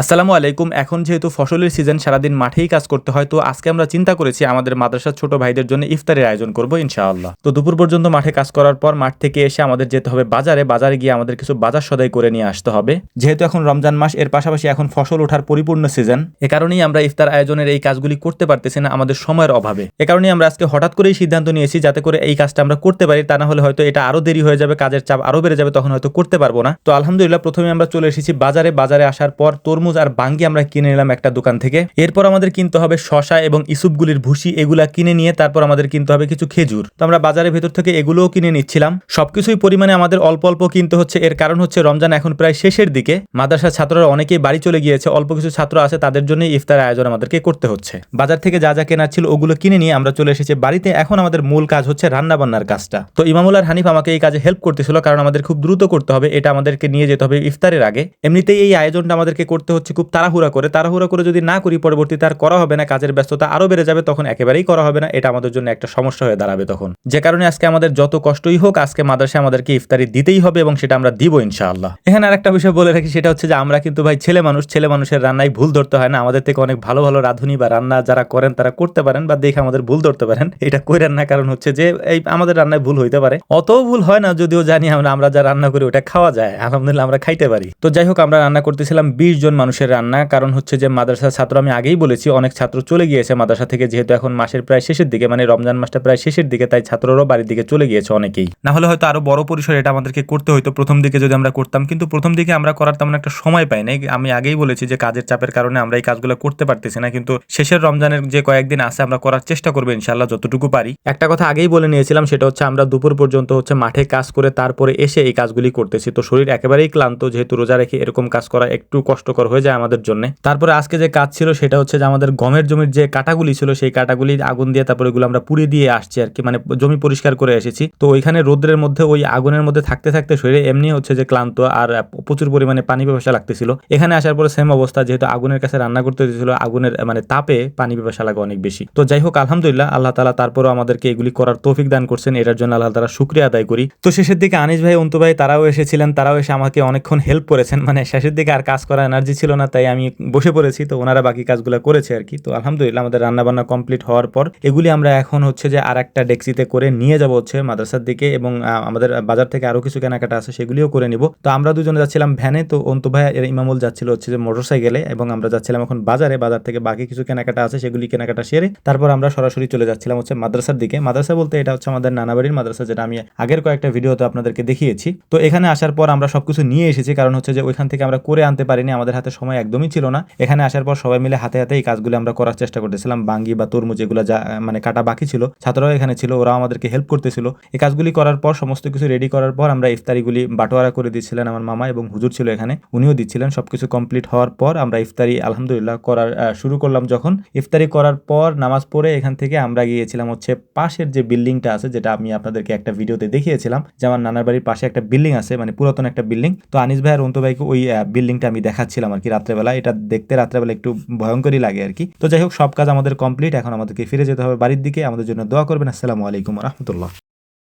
আসসালামু আলাইকুম। এখন যেহেতু ফসলের সিজন সারাদিন মাঠেই কাজ করতে হয়, তো আজকে আমরা চিন্তা করেছি আমাদের মাদ্রাসার ছোট ভাইদের জন্য ইফতারের আয়োজন করব ইনশাআল্লাহ। তো দুপুর পর্যন্ত মাঠে কাজ করার পর মাঠ থেকে এসে আমাদের যেতে হবে বাজারে। বাজারে গিয়ে আমাদের কিছু বাজার সদাই করে নিয়ে আসতে হবে। যেহেতু এখন রমজান মাস, এর পাশাপাশি এখন ফসল ওঠার পরিপূর্ণ সিজন এ কারণেই আমরা ইফতার আয়োজনের এই কাজগুলি করতে পারতেছি না আমাদের সময়ের অভাবে। এ কারণেই আমরা আজকে হঠাৎ করেই সিদ্ধান্ত নিয়েছি যাতে করে এই কাজটা আমরা করতে পারি, তা না হলে হয়তো এটা আরও দেরি হয়ে যাবে, কাজের চাপ আরও বেড়ে যাবে, তখন হয়তো করতে পারব না। তো আলহামদুলিল্লাহ, প্রথমে আমরা চলে এসেছি বাজারে। বাজারে আসার পর তরমুজ আর বাঙ্গি আমরা কিনে নিলাম একটা দোকান থেকে। এরপর আমাদের কিনতে হবে শশা এবং ইসুপগুলির ভুসি, এগুলা কিনে নিয়ে তারপর আমাদের কিনতে হবে কিছু খেজুর। তো আমরা বাজারের ভেতর থেকে এগুলোও কিনে নিচ্ছিলাম। সবকিছুই পরিমাণে আমাদের অল্প অল্প কিনতে হচ্ছে। এর কারণ হচ্ছে রমজান এখন প্রায় শেষের দিকে। মাদ্রাসার ছাত্ররা অনেকেই বাড়ি চলে গিয়েছে। অল্প কিছু ছাত্র আছে, তাদের জন্য ইফতার আয়োজন আমাদেরকে করতে হচ্ছে। বাজার থেকে যা যা কেনার ছিল ওগুলো কিনে নিয়ে আমরা চলে এসেছি। বাড়িতে এখন আমাদের মূল কাজ হচ্ছে রান্না বান্নার কাজটা। তো ইমামুল আর হানিফ আমাকে এই কাজে হেল্প করতেছিল, কারণ আমাদের খুব দ্রুত করতে হবে। এটা আমাদেরকে নিয়ে যেতে হবে ইফতারের আগে। এমনিতেই এই আয়োজনটা আমাদেরকে করতে হচ্ছে খুব তাড়াহুড়া করে। তাড়াহুড়া করে যদি না করি পরবর্তীতে আর করা হবে না, কাজের ব্যস্ততা আরও বেড়ে যাবে, তখন একেবারেই করা হবে না। এটা আমাদের জন্য একটা সমস্যা হয়ে দাঁড়াবে তখন। যে কারণে আজকে আমাদের যত কষ্টই হোক, আজকে মাদ্রাসায় আমাদেরকে ইফতারি দিতেই হবে এবং সেটা আমরা দিব ইনশাআল্লাহ। এখানে আরেকটা বিষয় বলে রাখি, সেটা হচ্ছে যে আমরা কিন্তু ভাই ছেলে মানুষ, ছেলে মানুষের রান্নায় ভুল ধরতে হয় না। আমাদের থেকে অনেক ভালো ভালো রাঁধুনি বা রান্না যারা করেন, তারা করতে পারেন বা দেখে আমাদের ভুল ধরতে পারেন। এটা কই না কারণ হচ্ছে যে এই আমাদের রান্নায় ভুল হইতে পারে। অত ভুল হয় না, যদিও জানি আমরা আমরা যা রান্না করি ওটা খাওয়া যায়। আলহামদুলিল্লাহ আমরা খাইতে পারি। তো যাই হোক, আমরা রান্না করতেছিলাম বিশ জন মানুষের রান্না। কারণ হচ্ছে যে মাদ্রাসার ছাত্র আমি আগেই বলেছি, অনেক ছাত্র চলে গিয়েছে মাদ্রাসা থেকে, যেহেতু এখন মাসের প্রায় শেষের দিকে মানে রমজান মাসটা প্রায় শেষের দিকে, তাই ছাত্ররাও বাড়ির দিকে চলে গিয়েছে অনেকেই। না হলে হয়তো আরও বড় পরিসরে এটা আমাদেরকে করতে হতো প্রথম দিকে যদি আমরা করতাম, কিন্তু প্রথম দিকে আমরা করার তেমন একটা সময় পাই নাই। আমি আগেই বলেছি যে কাজের চাপের কারণে আমরা এই কাজগুলো করতে পারতেছি না, কিন্তু শেষের রমজানের যে কয়েকদিন আছে, আমরা করার চেষ্টা করব ইনশাল্লাহ যতটুকু পারি। একটা কথা আগেই বলে নিয়েছিলাম, সেটা হচ্ছে আমরা দুপুর পর্যন্ত হচ্ছে মাঠে কাজ করে তারপরে এসে এই কাজগুলি করতেছি। তো শরীর একেবারেই ক্লান্ত, যেহেতু রোজা রেখে এরকম কাজ করা একটু কষ্টকর হয়ে যায় আমাদের জন্য। তারপরে আজকে যে কাজ ছিল সেটা হচ্ছে যে আমাদের গমের জমির যে কাটাগুলি ছিল সেই কাটাগুলি আগুন দিয়ে তারপরে এগুলো আমরা পুড়িয়ে দিয়ে আসছি আর কি মানে জমি পরিষ্কার করে এসেছি। তো ওইখানে রোদ্রের মধ্যে ওই আগুনের মধ্যে থাকতে থাকতে শরীরে এমনি হচ্ছে যে ক্লান্ত আর প্রচুর পরিমাণে পানি পিপাসা লাগতেছিল। এখানে আসার পরে সেম অবস্থা, যেহেতু আগুনের কাছে রান্না করতে দিয়েছিল আগুনের মানে তাপে পানি পিপাসা লাগে অনেক বেশি। তো যাই হোক, আলহামদুলিল্লাহ, আল্লাহ তালা তারপরও আমাদেরকে এগুলি করার তৌফিক দান করছেন। এটার জন্য আল্লাহ তালা শুক্রিয়া আদায় করি। তো শেষের দিকে আনিস ভাই, অন্তু ভাই, তারাও এসেছিলেন, তারাও এসে আমাকে অনেকক্ষণ হেল্প করেছেন। মানে শেষের দিকে আর কাজ করার এনার্জি ছিল না, তাই আমি বসে পড়েছি, তো ওনারা বাকি কাজগুলো করেছে আর কি। তো আলহামদুলিল্লাহ, আমাদের রান্না বান্না কমপ্লিট হওয়ার পর এগুলি আমরা এখন হচ্ছে যে আর একটা ডেক্সিতে করে নিয়ে যাব হচ্ছে মাদ্রাসার দিকে এবং আমাদের বাজার থেকে আরও কিছু কেনাকাটা আছে, সেগুলিও করে নিব। তো আমরা দুজনে যাচ্ছিলাম ভ্যানে, তো অন্তু ভাই এর ইমামুল যাচ্ছিল হচ্ছে যে মোটরসাইকেলে এবং আমরা যাচ্ছিলাম এখন বাজারে। বাজার থেকে বাকি কিছু কেনাকাটা আছে, সেগুলি কেনাকাটা সেরে তারপর আমরা সরাসরি চলে যাচ্ছিলাম হচ্ছে মাদ্রাসার দিকে। মাদ্রাসা বলতে এটা হচ্ছে আমাদের নানাবাড়ির মাদ্রাসা, যেটা আমি আগের কয়েকটা ভিডিওতে আপনাদেরকে দেখিয়েছি। তো এখানে আসার পর আমরা সবকিছু নিয়ে এসেছি, কারণ হচ্ছে যে ওইখান থেকে আমরা করে আনতে পারিনি, আমাদের হাতে সময় একদমই ছিল না। এখানে আসার পর সবাই মিলে হাতে হাতে এই কাজগুলো আমরা করার চেষ্টা করতেছিলাম। বাঙ্গি বা তরমুজ এগুলো যা মানে কাটা বাকি ছিল, ছাত্ররাও এখানে ছিল, ওরাও আমাদেরকে হেল্প করতেছিল। এই কাজগুলি করার পর, সমস্ত কিছু রেডি করার পর আমরা ইফতারিগুলি বাটোয়ারা করে দিচ্ছিলেন আমার মামা এবং হুজুর ছিল এখানে। উনিও দিচ্ছিলেন। সবকিছু কমপ্লিট হওয়ার পর আমরা ইফতারি আলহামদুলিল্লাহ করার শুরু করলাম যখন। ইফতারি করার পর নামাজ পড়ে এখান থেকে আমরা গিয়েছিলাম হচ্ছে পাশের যে বিল্ডিংটা আছে, যেটা আমি আপনাদেরকে একটা ভিডিওতে দেখিয়েছিলাম, যে আমার নানার বাড়ির পাশে একটা বিল্ডিং আছে মানে পুরাতন একটা বিল্ডিং। তো আনিস ভাই আর অন্তু ভাইকে ওই বিল্ডিংটা আমি দেখাচ্ছিলাম আর কি রাত্রেবেলা, এটা দেখতে রাত্রেবেলা একটু ভয়ঙ্করই লাগে আর কি। তো যাই হোক, সব কাজ আমাদের কমপ্লিট এখন আমাদেরকে ফিরে যেতে হবে বাড়ির দিকে। আমাদের জন্য দোয়া করবেন। আসসালামু আলাইকুম রহমতুল্লাহ।